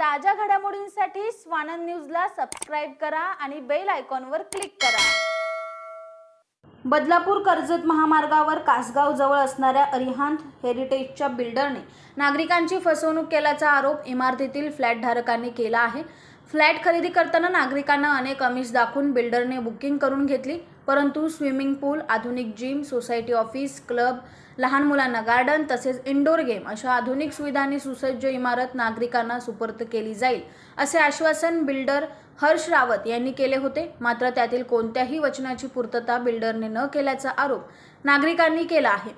ताज्या घडामोडींसाठी स्वानंद न्यूजला सबस्क्राईब करा आणि बेल आयकॉनवर क्लिक करा. बदलापूर कर्जत महामार्गावर कासगाव जवळ असणाऱ्या अरिहांत हेरिटेजच्या बिल्डरने नागरिकांची फसवणूक केल्याचा आरोप इमारतीतील फ्लॅट धारकांनी केला आहे. फ्लॅट खरेदी करताना नागरिकांना अनेक अमिष दाखवून बिल्डरने बुकिंग करून घेतली. परंतु स्विमिंग पूल आधुनिक जिम सोसायटी ऑफिस क्लब लहान मुलांना गार्डन तसेच इंडोर गेम अशा आधुनिक सुविधांनी सुसज्ज इमारत नागरिकांना सुपूर्द केली जाईल असे आश्वासन बिल्डर हर्ष रावत यांनी केले होते. मात्र त्यातील कोणत्याही वचनाची पूर्तता बिल्डरने न केल्याचा आरोप नागरिकांनी केला आहे.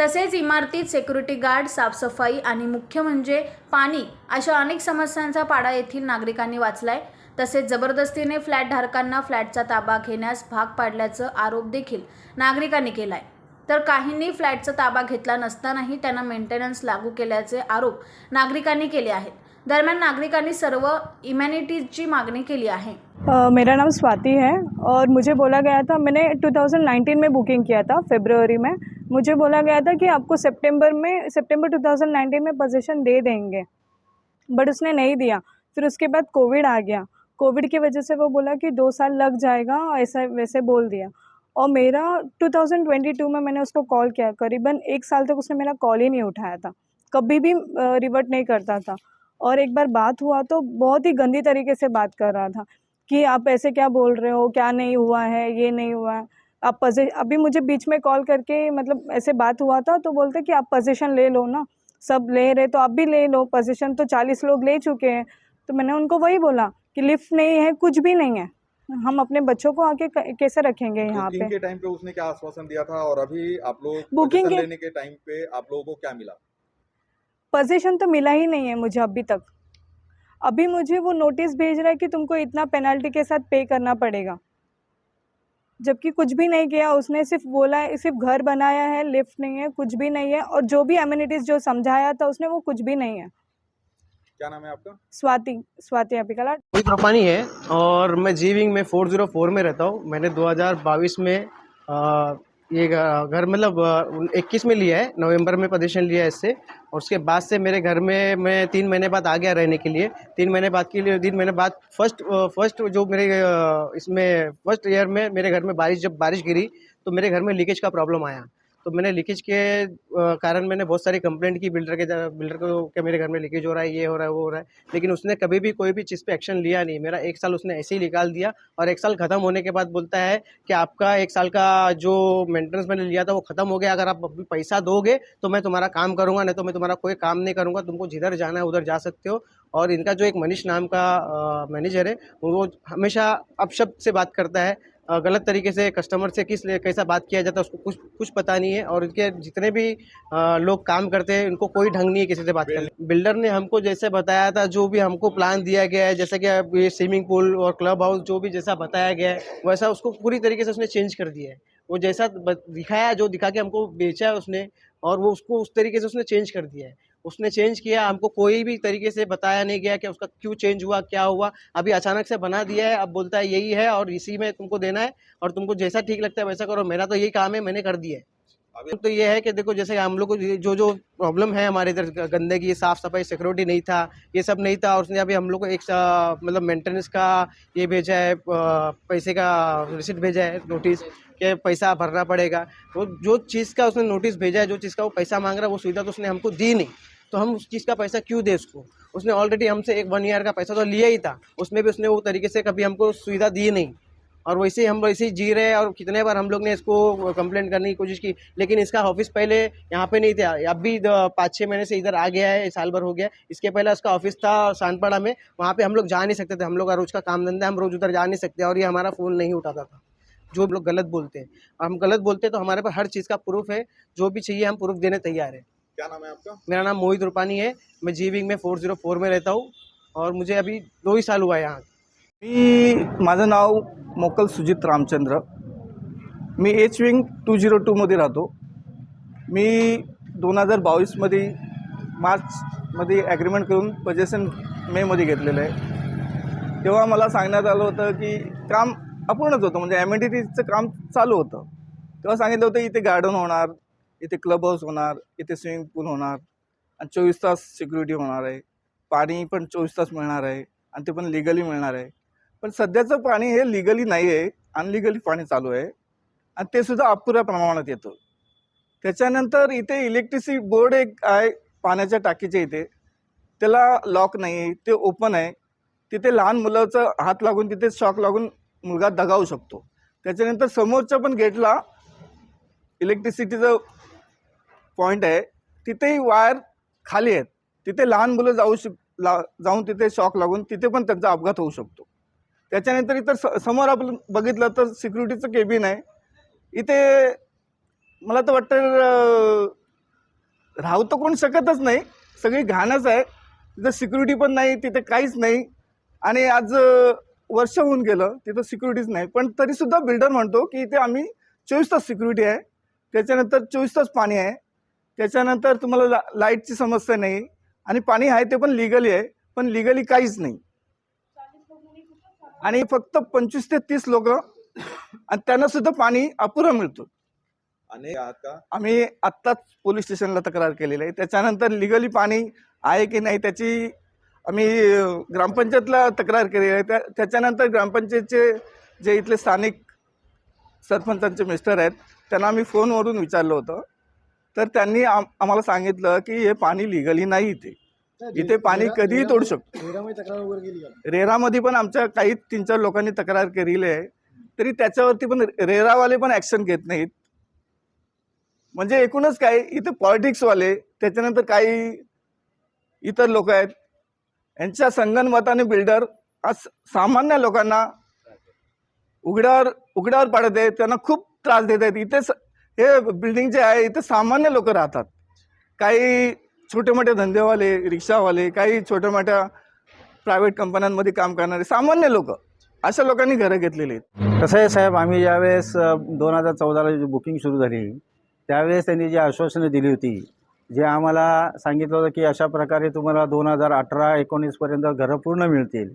तसेच इमारतीत सेक्युरिटी गार्ड साफसफाई आणि मुख्य म्हणजे पाणी अशा अनेक समस्यांचा पाडा येथील नागरिकांनी वाचलाय. तसेच जबरदस्तीने फ्लॅट धारकांना फ्लॅटचा ताबा घेण्यास भाग पाडल्याचं आरोप देखील नागरिकांनी केला आहे तर काहींनी फ्लॅटचा ताबा घेतला नसतानाही त्यांना मेंटेनन्स लागू केल्याचे आरोप नागरिकांनी केले आहेत. दरम्यान नागरिकांनी सर्व इम्युनिटीजची मागणी केली आहे. मेरा नाम स्वाति है और मुझे बोला गया था मैंने 2019 में बुकिंग किया था फेब्रुवरी में। मुझे बोला गया था कि आपको सितंबर में सितंबर 2019 में पोजीशन दे देंगे बट उसने नहीं दिया। फिर उसके बाद कोविड आ गया। कोविड की वजह से वो बोला कि दो साल लग जाएगा, ऐसा वैसे बोल दिया। और मेरा 2022 में मैंने उसको कॉल किया, करीबन एक साल तक उसने मेरा कॉल ही नहीं उठाया था। कभी भी रिवर्ट नहीं करता था। और एक बार बात हुआ तो बहुत ही गंदी तरीके से बात कर रहा था कि आप ऐसे क्या बोल रहे हो, क्या नहीं हुआ है, ये नहीं हुआ। है आप पोजी अभी मुझे बीच में कॉल करके मतलब ऐसे बात हुआ था तो बोलते कि आप पोजीशन ले लो ना। सब ले रहे तो आप भी ले लो पोजीशन तो चालीस लोग ले चुके हैं। तो मैंने उनको वही बोला कि लिफ्ट नहीं है कुछ भी नहीं है। हम अपने बच्चों को आके कैसे रखेंगे यहाँ पे? के टाइम पे उसने क्या आश्वासन दिया था और अभी आप लोग बुकिंग के- लेने के टाइम पे आप लोगों को क्या मिला? पोजीशन तो मिला ही नहीं है मुझे अभी तक। अभी मुझे वो नोटिस भेज रहा है कि तुमको इतना पेनल्टी के साथ पे करना पड़ेगा। जबकि कुछ भी नहीं किया उसने सिर्फ़ बोला है सिर्फ़ घर बनाया है लिफ्ट नहीं है कुछ भी नहीं है और जो भी अम्यूनिटीज़ जो समझाया था उसने वो कुछ भी नहीं है। क्या नाम है आपका? स्वाति स्वाति अपिकला। रूपानी है और मैं जी विंग में 404 में रहता हूँ। मैंने 2022 में अ, ये घर मतलब इक्कीस में लिया है नवंबर में पोजीशन लिया है इससे। और उसके बाद से मेरे घर में मैं तीन महीने बाद आ गया रहने के लिए। तीन महीने बाद के लिए तीन महीने बाद फ़र्स्ट फ़र्स्ट जो मेरे इसमें फ़र्स्ट ईयर में मेरे घर में बारिश जब बारिश गिरी तो मेरे घर में लीकेज का प्रॉब्लम आया। तो मैंने लीकेज के कारण मैंने बहुत सारी कंप्लेंट की बिल्डर के बिल्डर को कि मेरे घर में लीकेज हो रहा है, ये हो रहा है, वो हो रहा है। लेकिन उसने कभी भी कोई भी चीज़ पे एक्शन लिया नहीं। मेरा एक साल उसने ऐसे ही निकाल दिया और एक साल ख़त्म होने के बाद बोलता है कि आपका एक साल का जो मेंटेनेंस मैंने लिया था, वो ख़त्म हो गया। अगर आप अभी पैसा दोगे तो मैं तुम्हारा काम करूँगा, नहीं तो मैं तुम्हारा कोई काम नहीं करूँगा। तुमको जिधर जाना है, उधर जा सकते हो। और इनका जो एक मनीष नाम का मैनेजर है, वो हमेशा अपशब्द से बात करता है। गलत तरीके से कस्टमर से किस कैसा बात किया जाता है उसको कुछ कुछ पता नहीं है और इनके जितने भी लोग काम करते हैं उनको कोई ढंग नहीं है किसी से बात करने बिल्डर ने हमको जैसे बताया था, जो भी हमको प्लान दिया गया है, जैसे कि ये स्विमिंग पूल और क्लब हाउस जो भी जैसा बताया गया है, वैसा उसको पूरी तरीके से उसने चेंज कर दिया है। वो जैसा दिखाया, जो दिखा के हमको बेचा है उसने और वो उसको उस तरीके से उसने चेंज कर दिया है। उसने चेंज किया, हमको कोई भी तरीके से बताया नहीं गया कि उसका क्यों चेंज हुआ, क्या हुआ। अभी अचानक से बना दिया है, अब बोलता है यही है और इसी में तुमको देना है और तुमको जैसा ठीक लगता है वैसा करो। मेरा तो यही काम है, मैंने कर दिया है। अभी तो ये है कि देखो, जैसे हम लोग को जो जो प्रॉब्लम है हमारे इधर गंदगी साफ़ सफ़ाई सिक्योरिटी नहीं था, ये सब नहीं था और उसने अभी हम लोग को एक मतलब मेंटेनेंस का ये भेजा है पैसे का रिसिप्ट भेजा है नोटिस कि पैसा भरना पड़ेगा। तो जो चीज़ का उसने नोटिस भेजा है, जो चीज़ का वो पैसा मांग रहा है, वो सुविधा तो उसने हमको दी नहीं। तो हम उस चीज़ का पैसा क्यों दें उसको? उसने ऑलरेडी हमसे एक वन ईयर का पैसा तो लिया ही था। उसमें भी उसने वो तरीके से कभी हमको सुविधा दी नहीं। और वैसे ही हम वैसे ही जी रहे हैं और कितने बार हम लोग ने इसको कंप्लेंट करने की कोशिश की, लेकिन इसका ऑफ़िस पहले यहाँ पे नहीं था। अब भी पाँच छः महीने से इधर आ गया है, साल भर हो गया इसके पहले उसका ऑफ़िस था सानपाड़ा में। वहाँ पे हम लोग जा नहीं सकते थे। हम लोग का रोज़ का काम धंधा, हम रोज़ उधर जा नहीं सकते और ये हमारा फ़ोन नहीं उठाता था। जो लोग गलत बोलते हैं। हम गलत बोलते हैं तो हमारे पास हर चीज़ का प्रूफ है। जो भी चाहिए हम प्रूफ देने तैयार है। क्या नाम है आपका? मेरा नाम मोहित रूपानी है। मैं जी विंग में फोर जीरो फोर में रहता हूँ और मुझे अभी दो ही साल हुआ है यहाँ। मी माझं नाव मोकल सुजित रामचंद्र। मी एच विंग टू झिरो टूमध्ये राहतो. मी दोन हजार बावीसमध्ये मार्चमध्ये ॲग्रीमेंट करून पोजेशन मेमध्ये घेतलेलं आहे. तेव्हा मला सांगण्यात आलं होतं की काम अपूर्णच होतं. म्हणजे ॲम्युनिटीचं काम चालू होतं. तेव्हा सांगितलं होतं इथे गार्डन होणार. इथे क्लब हाऊस होणार इथे स्विमिंग पूल होणार आणि चोवीस तास सिक्युरिटी होणार आहे. पाणी पण चोवीस तास मिळणार आहे आणि ते पण लिगली मिळणार आहे. पण सध्याचं पाणी हे लिगली नाही आहे अनलिगली पाणी चालू आहे आणि ते सुद्धा अपुऱ्या प्रमाणात येतं. त्याच्यानंतर इथे इलेक्ट्रिसिटी बोर्ड एक आहे पाण्याच्या टाकीच्या इथे. त्याला लॉक नाही आहे ते ओपन आहे. तिथे लहान मुलाचं हात लागून तिथे शॉक लागून मुलगा दगावू शकतो. त्याच्यानंतर समोरच्या पण गेटला इलेक्ट्रिसिटीचं पॉईंट आहे तिथेही वायर खाली आहेत. तिथे लहान मुलं जाऊ शक ला जाऊन तिथे शॉक लागून तिथे पण त्यांचा अपघात होऊ शकतो. त्याच्यानंतर इतर स समोर आपण बघितलं तर सिक्युरिटीचं केबिन आहे. इथे मला तर वाटतं राहू तर कोण शकतच नाही. सगळी घाणच आहे. तिथं सिक्युरिटी पण नाही तिथे काहीच नाही. आणि आज वर्ष होऊन गेलं तिथं सिक्युरिटीच नाही. पण तरीसुद्धा बिल्डर म्हणतो की इथे आम्ही चोवीस तास सिक्युरिटी आहे. त्याच्यानंतर चोवीस तास पाणी आहे. त्याच्यानंतर तुम्हाला ला लाईटची समस्या नाही. आणि पाणी आहे ते पण लिगली आहे पण लिगली काहीच नाही. आणि फक्त पंचवीस ते तीस लोक आणि त्यांना सुद्धा पाणी अपुरं मिळतं. का आम्ही आत्ताच पोलीस स्टेशनला तक्रार केलेली आहे. त्याच्यानंतर लिगली पाणी आहे की नाही त्याची आम्ही ग्रामपंचायतला तक्रार केलेली आहे. त्या त्याच्यानंतर ग्रामपंचायतचे जे इथले स्थानिक सरपंचांचे मिस्टर आहेत त्यांना आम्ही फोनवरून विचारलं होतं. तर त्यांनी आम आम्हाला सांगितलं की हे पाणी लिगली नाही इथे. इथे पाणी कधीही तोडू शकतो. रेरामध्ये पण आमच्या काही तीन चार लोकांनी तक्रार केलेली आहे. तरी त्याच्यावरती पण रेरावाले पण ॲक्शन घेत नाहीत. म्हणजे एकूणच काय इथे पॉलिटिक्सवाले त्याच्यानंतर काही इतर लोक आहेत. यांच्या संगनमताने बिल्डर आज सामान्य लोकांना उघड्यावर उघड्यावर पाडत आहेत त्यांना खूप त्रास देत आहेत. इथे हे बिल्डिंग जे आहे इथे सामान्य लोक राहतात. काही छोटे मोठे धंदेवाले रिक्षावाले काही छोट्या मोठ्या प्रायव्हेट कंपन्यांमध्ये काम करणारे सामान्य लोक अशा लोकांनी घरं घेतलेली आहेत. कसं आहे साहेब आम्ही ज्यावेळेस दोन हजार चौदाला जी बुकिंग सुरू झाली त्यावेळेस त्यांनी जी आश्वासनं दिली होती जे आम्हाला सांगितलं होतं की अशा प्रकारे तुम्हाला दोन हजार अठरा एकोणीसपर्यंत घरं पूर्ण मिळतील.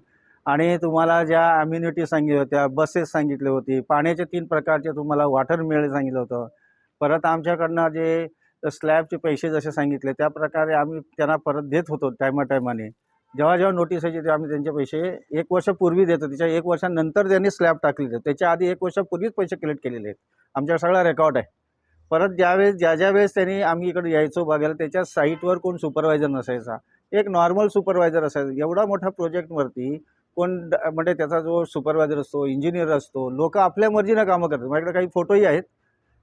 आणि तुम्हाला ज्या अम्युनिटी सांगितल्या होत्या बसेस सांगितले होती पाण्याचे तीन प्रकारचे तुम्हाला वॉटर मिळेल सांगितलं होतं परत आमच्याकडनं जे स्लॅबचे पैसे जसे सांगितले त्या प्रकारे आम्ही त्यांना परत देत होतो टायमा टायमाने. जेव्हा जेव्हा नोटीस यायची तेव्हा आम्ही त्यांचे पैसे एक वर्षापूर्वी देतो त्याच्या एक वर्षानंतर त्यांनी स्लॅब टाकलेले त्याच्या आधी एक वर्षापूर्वीच पैसे कलेक्ट केलेले आहेत. आमच्याकडे सगळा रेकॉर्ड आहे. परत ज्यावेळेस ज्या ज्या वेळेस त्यांनी आम्ही इकडे यायचो बघायला त्याच्या साईटवर कोण सुपरवायझर नसायचा. एक नॉर्मल सुपरवायझर असायचा. एवढा मोठा प्रोजेक्टवरती कोण म्हणजे त्याचा जो सुपरवायझर असतो इंजिनियर असतो लोक आपल्या मर्जीनं कामं करतात. माझ्याकडे काही फोटोही आहेत.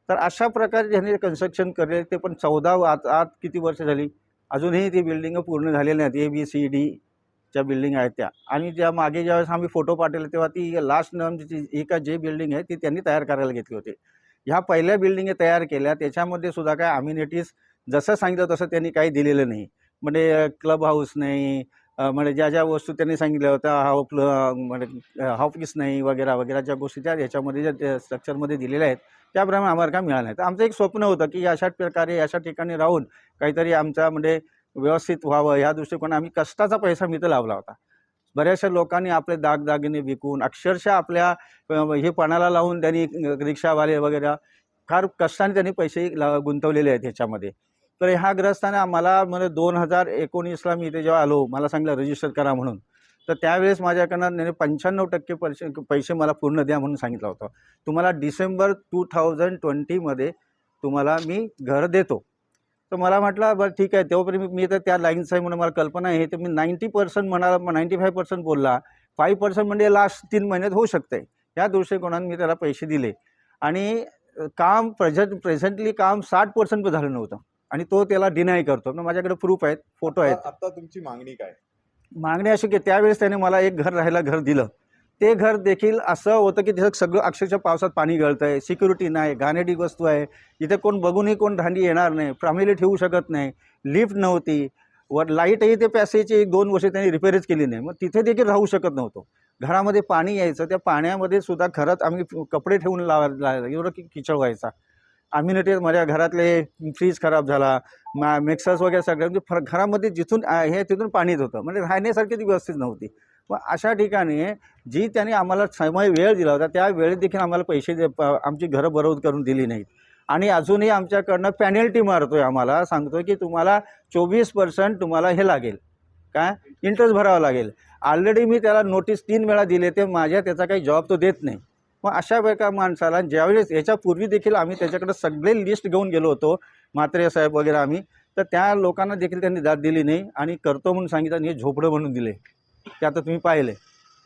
तर अशा प्रकारे ज्यांनी कन्स्ट्रक्शन केले ते पण चौदा आत आत किती वर्ष झाली? अजूनही ती बिल्डिंग पूर्ण झालेली नाहीत. ए बी सी डी ज्या बिल्डिंग आहेत त्या. आणि ज्या मागे ज्यावेळेस आम्ही फोटो पाठवले तेव्हा ती लास्ट नंबरची एका जे बिल्डिंग आहे ती त्यांनी तयार करायला घेतली होती. ह्या पहिल्या बिल्डिंग तयार केल्या. त्याच्यामध्ये सुद्धा काय अम्युनिटीज जसं सांगितलं तसं त्यांनी काही दिलेलं नाही. म्हणजे क्लब हाऊस नाही म्हणजे ज्या ज्या वस्तू त्यांनी सांगितल्या होत्या हाफ म्हणजे ऑफिस नाही वगैरे वगैरे ज्या गोष्टी त्या ह्याच्यामध्ये ज्या स्ट्रक्चरमध्ये दिलेल्या आहेत त्याप्रमाणे आम्हाला काय मिळालं नाही. तर आमचं एक स्वप्न होतं की अशा प्रकारे अशा ठिकाणी राहून काहीतरी आमच्या म्हणजे व्यवस्थित व्हावं. ह्या दृष्टिकोन आम्ही कष्टाचा पैसा मी तर लावला होता. बऱ्याचशा लोकांनी आपले दागदागिने विकून अक्षरशः आपल्या हे पणाला लावून त्यांनी रिक्षावाले वगैरे फार कष्टाने त्यांनी पैसे ला गुंतवलेले आहेत ह्याच्यामध्ये. तर ह्या ग्रस्ताने आम्हाला म्हणजे दोन हजार एकोणीसला मी इथे जेव्हा आलो मला सांगितलं रजिस्टर करा म्हणून. तर त्यावेळेस माझ्याकडनं त्याने पंच्याण्णव टक्के पैसे पैसे मला पूर्ण द्या म्हणून सांगितलं होतं. तुम्हाला डिसेंबर टू थाउजंड ट्वेंटीमध्ये तुम्हाला मी घर देतो. तर मला म्हटलं बरं ठीक आहे. तेव्हापर्यंत मी तर त्या लाईन्स आहे म्हणून मला कल्पना आहे. तर मी नाईंटी पर्सेंट म्हणाला नाईंटी फाय पर्सेंट बोलला. फाईव्ह पर्सेंट म्हणजे लास्ट तीन महिन्यात होऊ शकते. या दृष्टिकोनाने मी त्याला पैसे दिले. आणि काम प्रेझेंट प्रेझेंटली काम साठ पर्सेंट झालं नव्हतं. आणि तो त्याला डिनाय करतो. माझ्याकडे प्रूफ आहेत फोटो आहेत. आता तुमची मागणी काय? मागणी अशी की त्यावेळेस त्याने मला एक घर राहायला घर दिलं. ते घर देखील असं होतं की तिथं सगळं अक्षरशः पावसात पाणी गळतं आहे सिक्युरिटी नाही घाणेरडी वस्तू आहे. इथे कोण बघूनही कोण दांडी येणार नाही फॅमिली ठेवू शकत नाही लिफ्ट नव्हती. व लाईटही ते पॅसेजची एक दोन वर्ष त्यांनी रिपेअरच केली नाही. मग तिथे देखील राहू शकत नव्हतो. घरामध्ये पाणी यायचं त्या पाण्यामध्ये सुद्धा घरात आम्ही कपडे ठेवून लावायला एवढं की किचड व्हायचा. ते माझ्या घरातले फ्रीज खराब झाला. मा मिक्सर्स वगैरे सगळं म्हणजे फर घरामध्ये जिथून हे तिथून पाणी होतं. म्हणजे राहण्यासारखी ती व्यवस्थित नव्हती. मग अशा ठिकाणी जी त्यांनी आम्हाला समय वेळ दिला होता त्या वेळेत देखील आम्हाला पैसे दे प- आमची घरं बरोबर करून दिली नाहीत. आणि अजूनही आमच्याकडनं पॅनल्टी मारतो आहे आम्हाला सांगतो की तुम्हाला चोवीस पर्सेंट तुम्हाला हे लागेल. काय इंटरेस्ट भरावा लागेल. ऑलरेडी मी त्याला नोटीस तीन वेळा दिले ते माझ्या त्याचा काही जॉब तो देत नाही. मग अशा प्रकार माणसाला ज्यावेळेस याच्यापूर्वी देखील आम्ही त्याच्याकडे सगळे लिस्ट घेऊन गेलो होतो. म्हात्रे साहेब वगैरे आम्ही तर त्या लोकांना देखील त्यांनी दाद दिली नाही आणि करतो म्हणून सांगितलं आणि हे झोपडं म्हणून दिले. ते आता तुम्ही पाहिले.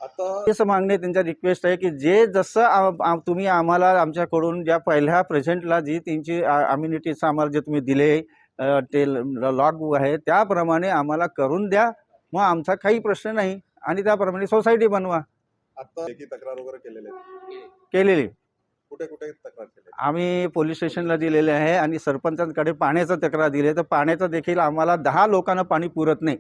आता हेच मागणे त्यांच्या रिक्वेस्ट आहे की जे जसं तुम्ही आम्हाला आमच्याकडून ज्या पहिल्या प्रेझेंटला जी त्यांची अम्युनिटीज आम्हाला जे तुम्ही दिले ते लॉग आहे त्याप्रमाणे आम्हाला करून द्या. मग आमचा काही प्रश्न नाही आणि त्याप्रमाणे सोसायटी बनवा. आता तक्रार वगैरे केलेले. केलेली. कुठे कुठे तक्रार आम्ही पोलीस स्टेशनला दिलेले आहे आणि सरपंचांकडे पाण्याचं तक्रार दिली आहे. तर पाण्याचं देखील आम्हाला दहा लोकांना पाणी पुरत नाही.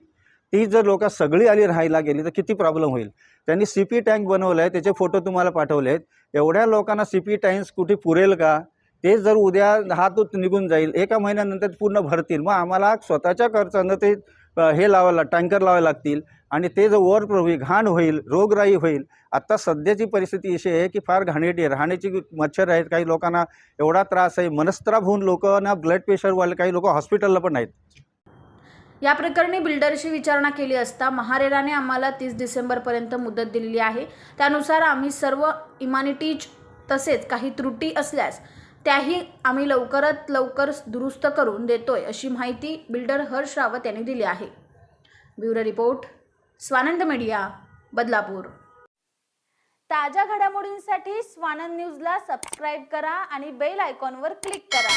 ती जर लोक सगळी आली राहायला गेली तर किती प्रॉब्लेम होईल? त्यांनी सी पी टँक बनवलं आहे त्याचे फोटो तुम्हाला पाठवले आहेत एवढ्या लोकांना सी पी टँक्स कुठे पुरेल का? ते जर उद्या हातूत निघून जाईल एका महिन्यानंतर पूर्ण भरतील. मग आम्हाला स्वतःच्या खर्चानं ते हे लावायला टँकर लावावे लागतील. आणि ते जर वर होईल घाण होईल रोगराई होईल आत्ता सध्याची परिस्थिती अशी आहे की फार घाणेटी आहे. राहण्याची मच्छर आहेत काही लोकांना एवढा त्रास आहे. मनस्त्राप होऊन लोकांना ब्लड प्रेशरवाले काही लोक हॉस्पिटलला पण आहेत या प्रकरणी बिल्डरशी विचारणा केली असता महारेराने आम्हाला तीस डिसेंबरपर्यंत मुदत दिलेली आहे. त्यानुसार आम्ही सर्व इमानिटीज तसेच काही त्रुटी असल्यास त्याही आम्ही लवकरात लवकर दुरुस्त करून देतोय अशी माहिती बिल्डर हर्ष रावत यांनी दिली आहे. Bureau report Swanand media Badlapur. ताज्या घडामोडींसाठी स्वानंद न्यूजला सबस्क्राईब करा आणि बेल आयकॉनवर क्लिक करा.